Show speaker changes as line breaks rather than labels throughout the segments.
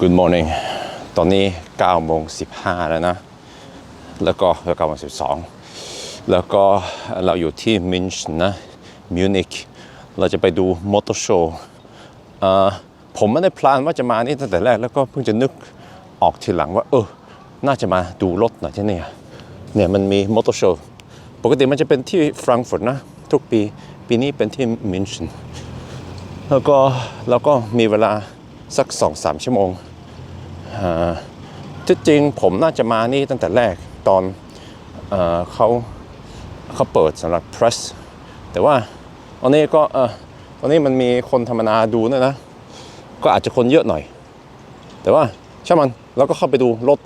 Good morning ตอนนี้9โมง15 แล้วนะ แล้วก็9โมง12 แล้วก็เราอยู่ที่มินช์นะมิวนิกเราจะไปดูมอเตอร์โชว์ผมไม่ได้พลานว่าจะมานี่ตั้งแต่แรก แล้วก็เพิ่งจะนึกออกทีหลังว่า เออ น่าจะมาดูรถหน่อยที่นี่เนี่ยมันมีมอเตอร์โชว์ปกติมันจะเป็นที่ฟรังก์เฟิร์ตนะ ทุกปี ปีนี้เป็นที่มินช์แล้วก็เราก็มีเวลา สักสองสามชั่วโมงที่จริงผมน่าจะมานี่ตั้งแต่แรกตอนเอเขาเขาเปิดสำหรับ press แต่ว่าตอนนี้ก็ตอนนี้มันมีคนธรรมดาดูด้วยนะ ก็อาจจะคนเยอะหน่อย แต่ว่าช่างมันเราก็เข้าไปดูรถ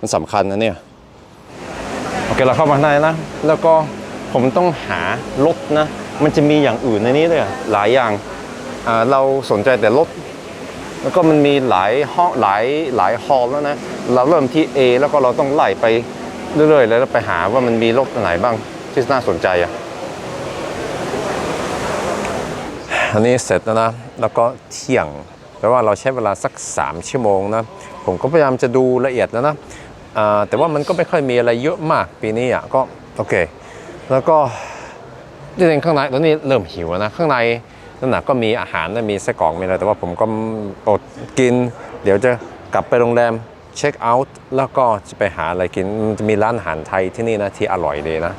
มันสำคัญนะเนี่ย โอเคเราเข้ามาข้างในนะแล้วก็ผมต้องหารถนะ มันจะมีอย่างอื่นในนี้ด้วยหลายอย่างเราสนใจแต่รถ แล้วก็มันมีหลายห้องหลายหลายฮอลแล้วนะ เราเริ่มที่ A แล้วก็เราต้องไล่ไปเรื่อยๆ แล้วไปหาว่ามันมีรถไหนบ้างที่น่าสนใจอะอันนี้เสร็จแล้วนะ แล้วก็เที่ยงแปลว่าเราใช้เวลาสัก 3 ชั่วโมงนะ ผมก็พยายามจะดูละเอียดแล้วนะแต่ว่ามันก็ไม่ค่อยมีอะไรเยอะมากปีนี้อะก็โอเค แล้วก็จริงๆข้างในตอนนี้เริ่มหิวนะ ข้างใน นั่นนะก็มีอาหารนะมีไส้กรอกมีอะไรแต่ว่าผมก็อดกิน เดี๋ยวจะกลับไปโรงแรมเช็คเอาท์แล้วก็จะไปหาอะไรกินมันจะมีร้านอาหารไทยที่นี่นะที่อร่อยเลยนะ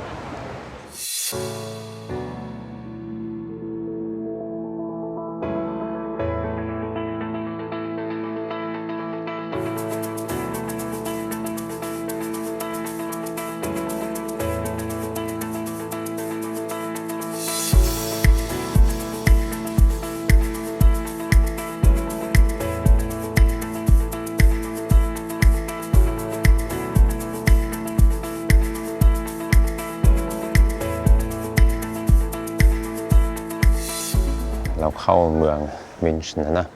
เข้าเมืองมินช์นะนะ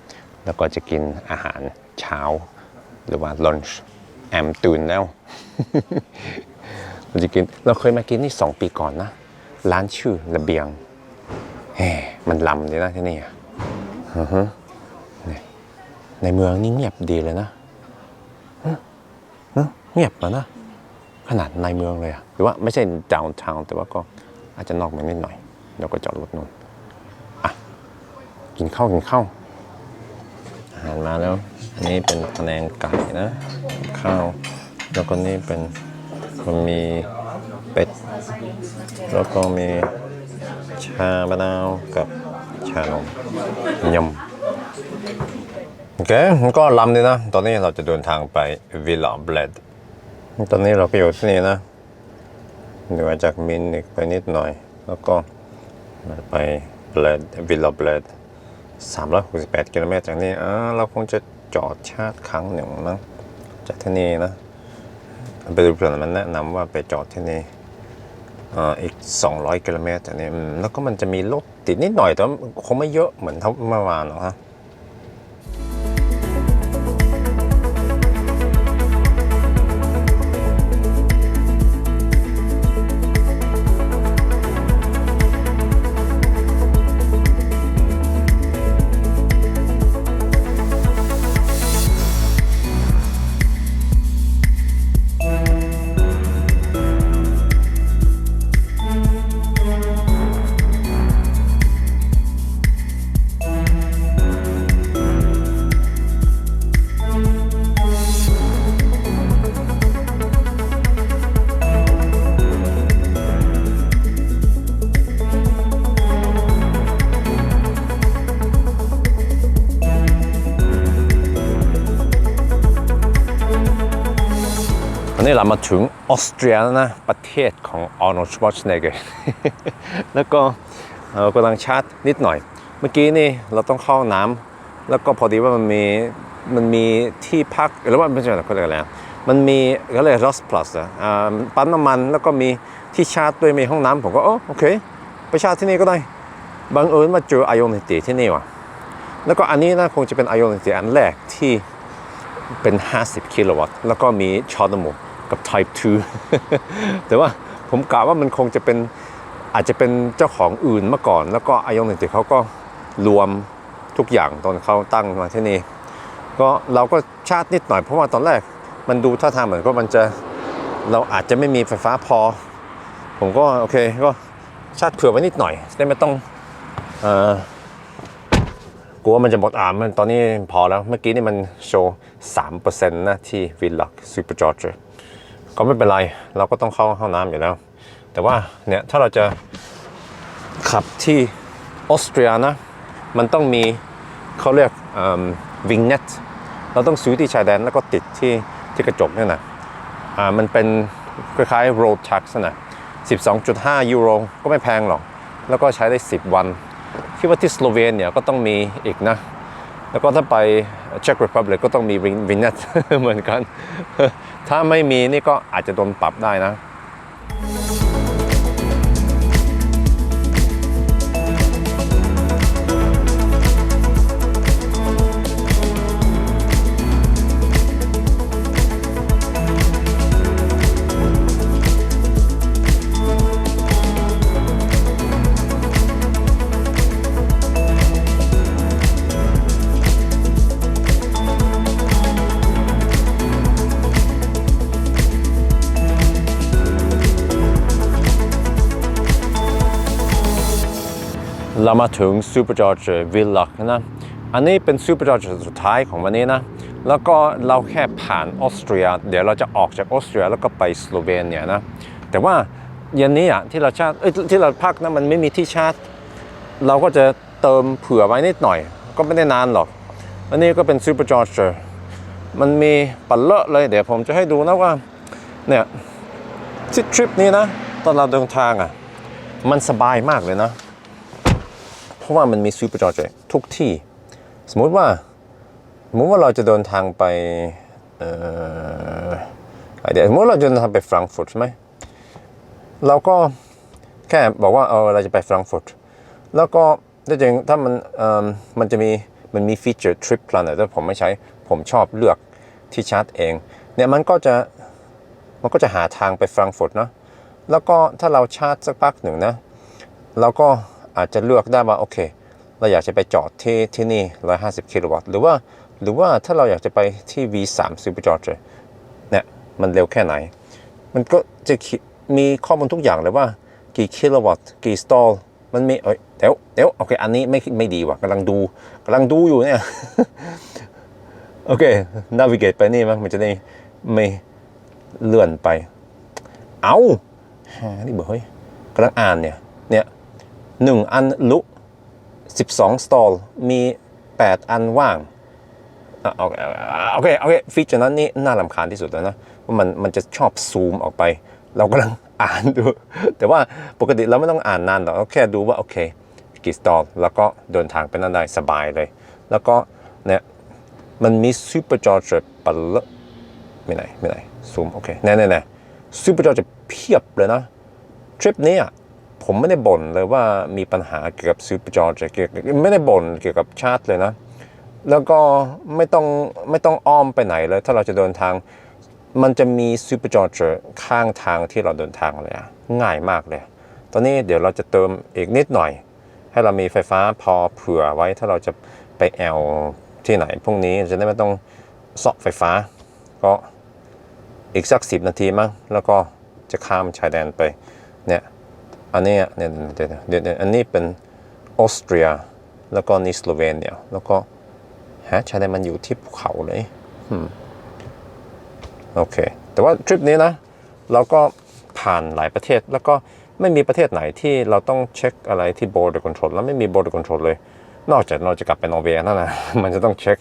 แล้วก็จะกินอาหารเช้า หรือว่า lunch แอมตื่นแล้ว เราจะกิน เราเคยมากินนี่สองปีก่อนนะ ร้านชื่อระเบียงแหมมันลำเลยนะที่นี่อะอือฮึนี่ในเมืองนี่เงียบดีเลยนะเงียบมานะ ขนาดในเมืองเลยอะหรือว่าไม่ใช่ดาวน์ทาวน์แต่ว่าก็อาจจะนอกเมืองนิดหน่อย แล้วก็จอดรถนู่น กินข้าวกินข้าวอาหารมาแล้ว อันนี้เป็นพะแนงไก่นะ ข้าว แล้วก็นี่เป็นมันมีเป็ด แล้วก็มีชามะนาวกับชานมยำโอเคมันก็ลำดีนะ ตอนนี้เราจะเดินทางไปวิลล่าเบลดตอนนี้เราก็อยู่ที่นี่นะเหนือจากมินอีกไปนิดหน่อย แล้วก็ไปเบลดวิลล่าเบลด 368 กิโลเมตรจากนี้อ่าเราคงจะจอดชาร์จครั้งหนึ่งมั้งจากที่นี่นะไปดูเพื่อนมันแนะนำว่าไปจอดที่นี่อ,อีก 200 กิโลเมตรจากนี้แล้วก็มันจะมีรถติดนิดหน่อยแต่คงไม่เยอะเหมือนเท่าเมื่อวานหรอกฮะ เรามาถึงออสเตรียแล้วนะ ประเทศของอ r n o l d Schwarzenegger แล้วก็เรากำลังชาร์จนิดหน่อย เมื่อกี้นี่เราต้องเข้าน้ำแล้วก็พอดีว่ามันมีมันมีที่พักหรือว่าไม่ใช่เขาเรียกอะไรนะมันมีเขาเรียก Ross Plus อะปั๊มน้ำมันแล้วก็มีที่ชาร์จด้วยมีห้องน้ำผมก็โอเค ไปชาร์จที่นี่ก็ได้บังเอิญมาเจอ Ionity ที่นี่ว่ะแล้วก็อันนี้นะคงจะเป็น Ionity อันแรกที่เป็น 50 กิโลวัตต์ แล้วก็มีชอร์ดโม กับ Type 2 แต่ว่าผมกะว่ามันคงจะเป็นอาจจะเป็นเจ้าของอื่นมาก่อน แล้วก็อายงหนึ่งเขาก็รวมทุกอย่างตอนเขาตั้งมาที่นี่ก็เราก็ชาร์จนิดหน่อยเพราะว่าตอนแรกมันดูท่าทางเหมือนก็มันจะเราอาจจะไม่มีไฟฟ้าพอ ผมก็โอเคก็ชาร์จเผื่อไว้นิดหน่อยได้ไม่ต้องอกลัวมันจะหมดอ่ามันตอนนี้พอแล้วเมื่อกี้นี่มันโชว์3%นะที่ v i l l a c Supercharger ก็ไม่เป็นไร เราก็ต้องเข้าห้องน้ำอยู่แล้ว แต่ว่าเนี่ยถ้าเราจะขับที่ออสเตรียนะ มันต้องมีเขาเรียกวิงเน็ตเราต้องซื้อที่ชายแดนแล้วก็ติดที่ที่กระจกเนี่ยนะอ่ามันเป็นคล้ายๆ road tax นะ12.5 ยูโรก็ไม่แพงหรอก แล้วก็ใช้ได้ 10 วัน คิดว่าที่สโลเวเนียก็ต้องมีอีกนะ แล้วก็ถ้าไป Czech Republic ก็ต้องมีวินเนตเหมือนกัน ถ้าไม่มีนี่ก็อาจจะโดนปรับได้นะ เรามาถึง Supercharger Villa นะอันนี้เป็น Supercharger สุดท้ายของวันนี้นะแล้วก็เราแค่ผ่านออสเตรีย เดี๋ยวเราจะออกจากออสเตรียแล้วก็ไปสโลเวเนียนะแต่ว่าเย็นนี้อะที่เราชาร์จเอ้ยที่เราพักนะมันไม่มีที่ชาร์จ เราก็จะเติมเผื่อไว้นิดหน่อย ก็ไม่ได้นานหรอก อันนี้ก็เป็น Supercharger มันมีปัดเลอะเลยเดี๋ยวผมจะให้ดูนะว่าเนี่ยทริปนี้นะ ตอนเราเดินทางอะมันสบายมากเลยนะ ราะว่ามันมีซูเปอร์จอร์จทุกที่ สมมุติว่าสมมติว่าเราจะเดินทางไปเอ่อเดี๋ยวสมมติเราจะเดินทางไปฟรังก์ฟุตใช่ไหมเราก็แค่บอกว่าเออเราจะไปฟรังก์ฟุตแล้วก็ถ้าจริงถ้ามันเอ่อมันจะมีมันมีฟีเจอร์ทริปพลานแต่ผมไม่ใช้ผมชอบเลือกที่ชาร์จเองเนี่ยมันก็จะมันก็จะหาทางไปฟรังก์ฟุตเนาะแล้วก็ถ้าเราชาร์จสักพักหนึ่งนะเราก็ อาจจะเลือกได้ว่าโอเค เราอยากจะไปจอดที่ที่นี่ 150 กิโลวัตต์ หรือว่าหรือว่าถ้าเราอยากจะไปที่ V3 Supercharger เนี่ยมันเร็วแค่ไหน มันก็จะมีข้อมูลทุกอย่างเลยว่ากี่กิโลวัตต์ กี่สตอลมันมีเอ้ยเดี๋ยวเดี๋ยวโอเค อันนี้ไม่ไม่ดีว่ะกำลังดูกำลังดูอยู่เนี่ย โอเค navigate ไปนี่มั้งมันจะได้ไม่เลื่อนไป เอาหานี่บอร์เฮ้ยกำลังอ่านเนี่ยเนี่ย หนึ่งอันลุ12 สตอล มี 8 อันว่างโอเคโอเคโอเคฟีเจอร์นั้นนี่น่ารำคาญที่สุดแล้วนะเพรามันมันจะชอบซูมออกไป เรากำลังอ่านดู แต่ว่าปกติเราไม่ต้องอ่านนานหรอกเราแค่ดูว่า โอเค กี่สตอล แล้วก็เดินทางไปนั่นได้สบายเลย แล้วก็เนี่ยมันมีซูเปอร์จอร์จปัลลไม่ไหนไม่ไหนซูมโอเคแน่แน่แน่ซูเปอร์จอร์จเพียบเลยนะ ทริปนี้อะ ผมไม่ได้บ่นเลยว่ามีปัญหาเกี่ยวกับซูเปอร์จอร์จเกี่ยวกับไม่ได้บ่นเกี่ยวกับชาร์จเลยนะ แล้วก็ไม่ต้องไม่ต้องอ้อมไปไหนเลย ถ้าเราจะเดินทาง มันจะมีซูเปอร์จอร์จข้างทางที่เราเดินทางเลยอะง่ายมากเลย ตอนนี้เดี๋ยวเราจะเติมอีกนิดหน่อย ให้เรามีไฟฟ้าพอเผื่อไว้ถ้าเราจะไปแอลที่ไหนพรุ่งนี้จะได้ไม่ต้องเสาะไฟฟ้า ก็อีกสักสิบนาทีมั้งแล้วก็จะข้ามชายแดนไปเนี่ย อันนี้อะเนี่ยเดี๋ยวเดี๋ยวอันนี้เป็นออสเตรีย แล้วก็นี่สโลเวเนียแล้วก็ฮะชายแดนมันอยู่ที่ภูเขาเลยอืมโอเค แต่ว่าทริปนี้นะ เราก็ผ่านหลายประเทศแล้วก็ไม่มีประเทศไหนที่เราต้องเช็คอะไรที่ border control แล้วไม่มี border control เลย นอกจากเราจะกลับไปนอร์เวย์นั่นนะมันจะต้องเช็ค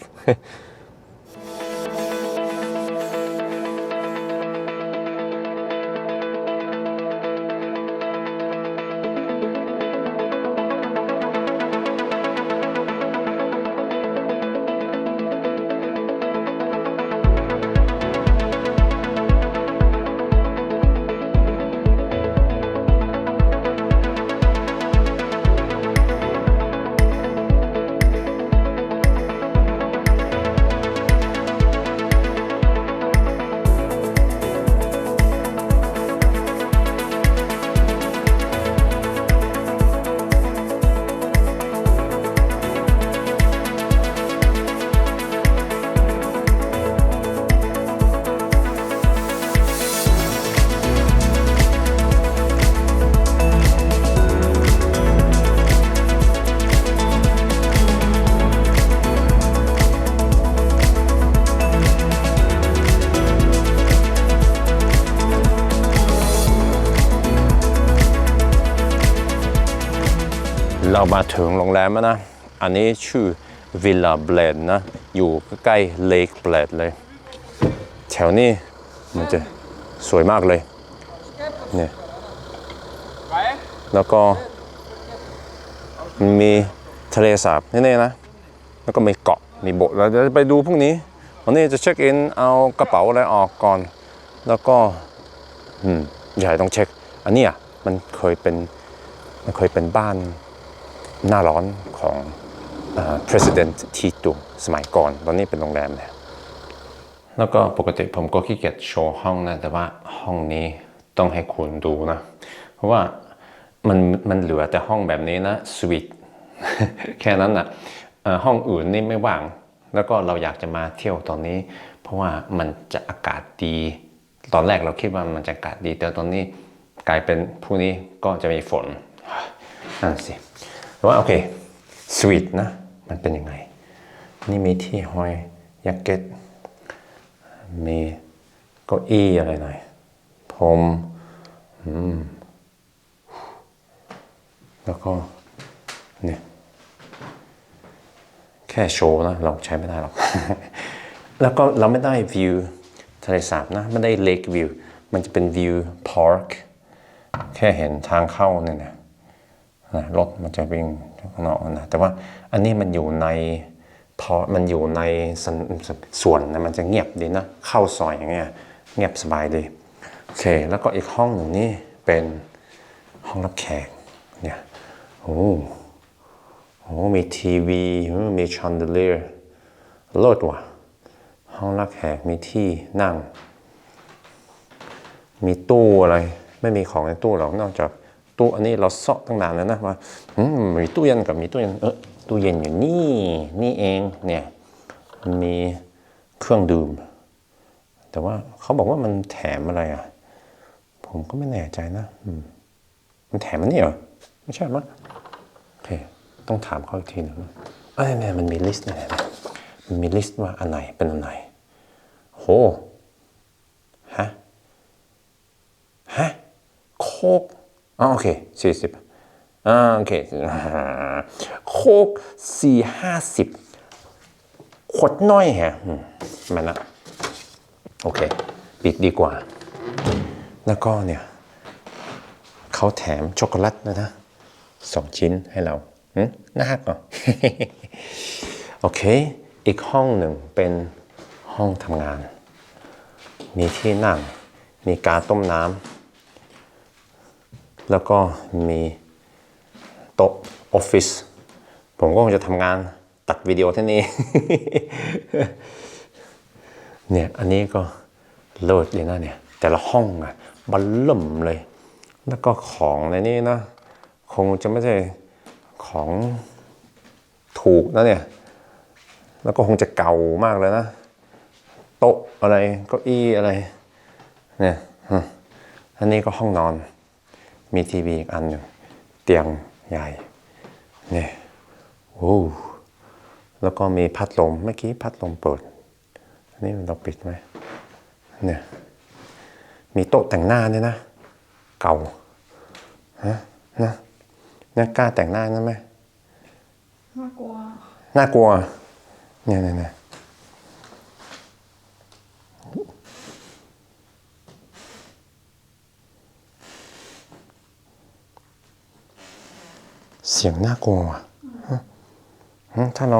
เรามาถึงโรงแรมแล้วนะ อันนี้ชื่อ Villa Blend นะ อยู่ใกล้ Lake Blend เลย แถวนี้มันจะสวยมากเลย เนี่ย แล้วก็มีทะเลสาบนี่ๆนะ แล้วก็มีเกาะ มีโบสถ์เราจะไปดูพรุ่งนี้ วันนี้จะเช็คอิน เอากระเป๋าอะไรออกก่อน แล้วก็ อืม ใหญ่ต้องเช็ค อันนี้อะ มันเคยเป็น มันเคยเป็นบ้าน หน้าร้อนของ president ทีตูสมัยก่อน ตอนนี้เป็นโรงแรมเนี่ยแล้วก็ปกติผมก็ขี้เกียจโชว์ห้องนะ แต่ว่าห้องนี้ต้องให้คุณดูนะ เพราะว่ามันมันเหลือแต่ห้องแบบนี้นะสวีทแค่นั้นนะเอ่อห้องอื่นนี่ไม่ว่าง แล้วก็เราอยากจะมาเที่ยวตอนนี้ เพราะว่ามันจะอากาศดี ตอนแรกเราคิดว่ามันจะอากาศดี แต่ตอนนี้กลายเป็นพรุ่งนี้ก็จะมีฝนนั่นสิ ว่าโอเคสวีทนะ มันเป็นยังไง นี่มีที่ห้อยยักเก็ต มีเก้าอี้อะไรหน่อยผมอืมแล้วก็เนี่ยแค่โชว์นะ เราใช้ไม่ได้หรอก แล้วก็เราไม่ได้วิวทะเลสาบนะ ไม่ได้เลกวิว มันจะเป็นวิวพาร์ค แค่เห็นทางเข้าเนี่ยนะ นะรถมันจะวิ่งข้างนอกนะแต่ว่าอันนี้มันอยู่ในพอมันอยู่ในส,ส่วนนะมันจะเงียบดีนะ เข้าซอยอย่างเงี้ยเงียบสบายดีโอเค แล้วก็อีกห้องหนึ่งนี่เป็นห้องรับแขกเนี่ยโอ้โอ้มีทีวีมีชันเดเลียร์เลิศว่ะห้องรับแขกมีที่นั่ง มีตู้อะไร ไม่มีของในตู้หรอกนอกจาก ตู้อันนี้เราเซาะตั้งนานแล้วนะว่ามีตู้เย็นกับมีตู้เย็นเออตู้เย็นอยู่นี่นี่เองเนี่ยมีเครื่องดื่ม แต่ว่าเขาบอกว่ามันแถมอะไรอะ ผมก็ไม่แน่ใจนะมันแถมมันนี่เหรอไม่ใช่มั้งโอเคต้องถามเขาอีกทีหนึ่งเอ้ยเนี่ยมันมีลิสต์เนี่ยนะมันมีลิสต์ว่าอันไหนเป็นอันไหนโหฮะฮะโคก อ๋อโอเคสี่สิบอ่าโอเคโคกสี่ห้าสิบขวดน้อยฮะมันนะโอเค ปิดดีกว่า แล้วก็เนี่ยเขาแถมช็อกโกแลตนะนะสองชิ้นให้เราหน่าฮักเหรอโอเค อีกห้องหนึ่งเป็นห้องทำงาน มีที่นั่ง มีกาต้มน้ำ แล้วก็มีโต๊ะออฟฟิศผมก็คงจะทำงานตัดวิดีโอที่นี่เนี่ยอันนี้ก็เลิศเลยนะเนี่ยแต่ละห้องอะบันเริ่มเลย แล้วก็ของในนี้นะ คงจะไม่ใช่ของถูกนะเนี่ยแล้วก็คงจะเก่ามากเลยนะ โต๊ะอะไรเก้าอี้อะไรเนี่ยอันนี้ก็ห้องนอน มีทีวีอีกอันหนึ่งเตียงใหญ่เนี่ยโอ้แล้วก็มีพัดลมเมื่อกี้พัดลมเปิดอันนี้มันต้องปิดไหมเนี่ยมีโต๊ะแต่งหน้าด้วยนะ เก่าฮะนะนะกล้าแต่งหน้านะไหม
น่ากลัว
น่ากลัว เนี่ยเนี่ยเนี่ยเสียงน่ากลัวถ้าเรา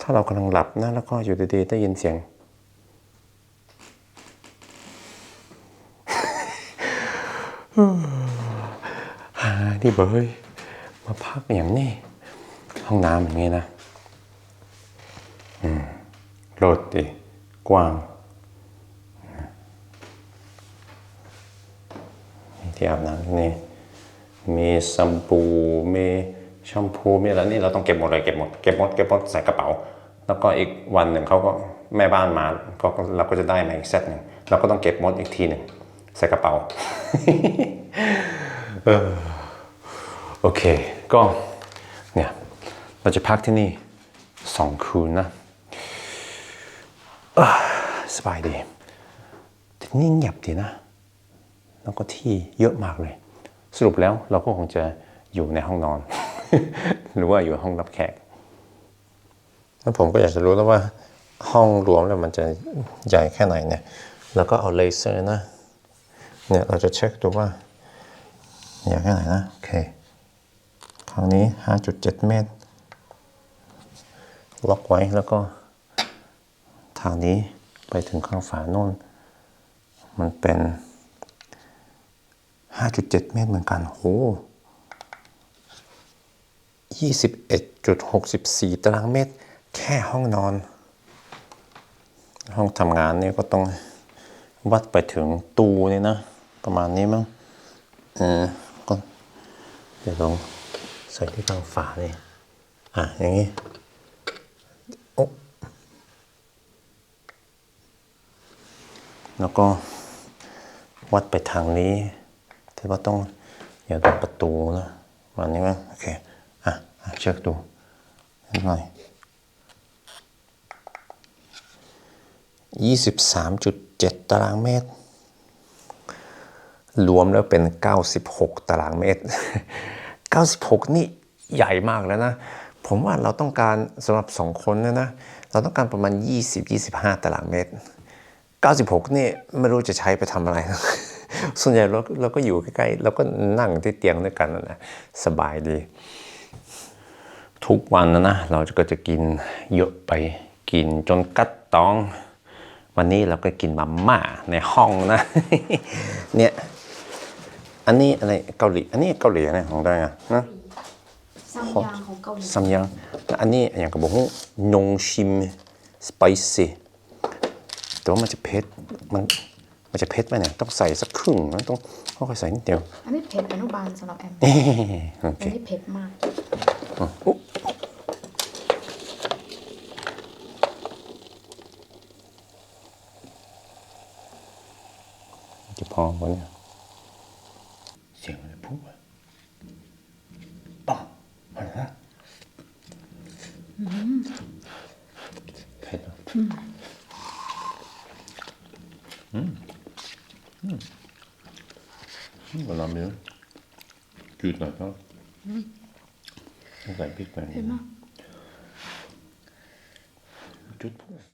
ถ้าเรากำลังหลับนะแล้วก็อยู่ดีๆได้ยินเสียง หาที่เบยมาพักอย่างนี้ ห้องน้ำอย่างนี้นะโลดดีกว้างที่อาบน้ำนี่มีแชมพูมี แชมพูมีอะไรนี่เราต้องเก็บหมดเลยเก็บหมดเก็บหมดเก็บหมดใส่กระเป๋า แล้วก็อีกวันหนึ่งเขาก็แม่บ้านมาก็เราก็จะได้มาอีกเซตหนึ่งเราก็ต้องเก็บหมดอีกทีหนึ่งใส่กระเป๋าโอเค ก็เนี่ยเราจะพักที่นี่สองคืนนะสบายดีแต่นี่เงียบดีนะ แล้วก็ที่เยอะมากเลย สรุปแล้วเราก็คงจะอยู่ในห้องนอน หรือว่าอยู่ห้องรับแขกแล้วผมก็อยากจะรู้แล้วว่าห้องรวมแล้วมันจะใหญ่แค่ไหนเนี่ยแล้วก็เอาเลเซอร์นะเนี่ยเราจะเช็คดูว่าใหญ่แค่ไหนนะโอเคคราวนี้ 5.7 เมตร ล็อกไว้แล้วก็ทางนี้ไปถึงข้างฝาโน่น มันเป็น 5.7 เมตรเหมือนกันโห 21.64 ตารางเมตร แค่ห้องนอน ห้องทำงานนี่ก็ต้องวัดไปถึงตูนี่นะ ประมาณนี้มั้งเออก็เดี๋ยวลองใส่ที่ข้างฝานี่อะ อย่างนี้โอ๊ะแล้วก็วัดไปทางนี้แต่ว่าต้องอย่าโดนประตูนะประมาณนี้มั้งโอเค เช็คดูนิดหน่อย23.7ตารางเมตร รวมแล้วเป็น96ตารางเมตร96นี่ใหญ่มากแล้วนะ ผมว่าเราต้องการสำหรับสองคนนี่นะ เราต้องการประมาณ 20-25 ตารางเมตร 96 นี่ไม่รู้จะใช้ไปทำอะไร ส่วนใหญ่เราเราก็อยู่ใกล้ๆ เราก็นั่งที่เตียงด้วยกันนะสบายดี ทุกวันนะนะเราก็จะกินเยอะไปกินจนกัดต้อง วันนี้เราก็กินมาม่าในห้องนะเนี่ยอันนี้อะไรเกาหลีอันนี้เกาหลีนะของได้อะนะ
ซัมยางของเกาหลี
ซัมยังแล้วอันนี้อย่างกับบอกว่านงชิมสไปซี่แต่ว่ามันจะเผ็ดมันมันจะเผ็ดไหมเนี่ยต้องใส่สักครึ่งนะต้องค่อยๆใส่นิดเดียว
อันนี้เผ็ดอนุบาลสำหรับแอม
เอ้โอ
อั
เค
นนี้เผ็ดมาก
จะพอวะเนี่ยเสียงอะไรพุ่งอะปังอะไรน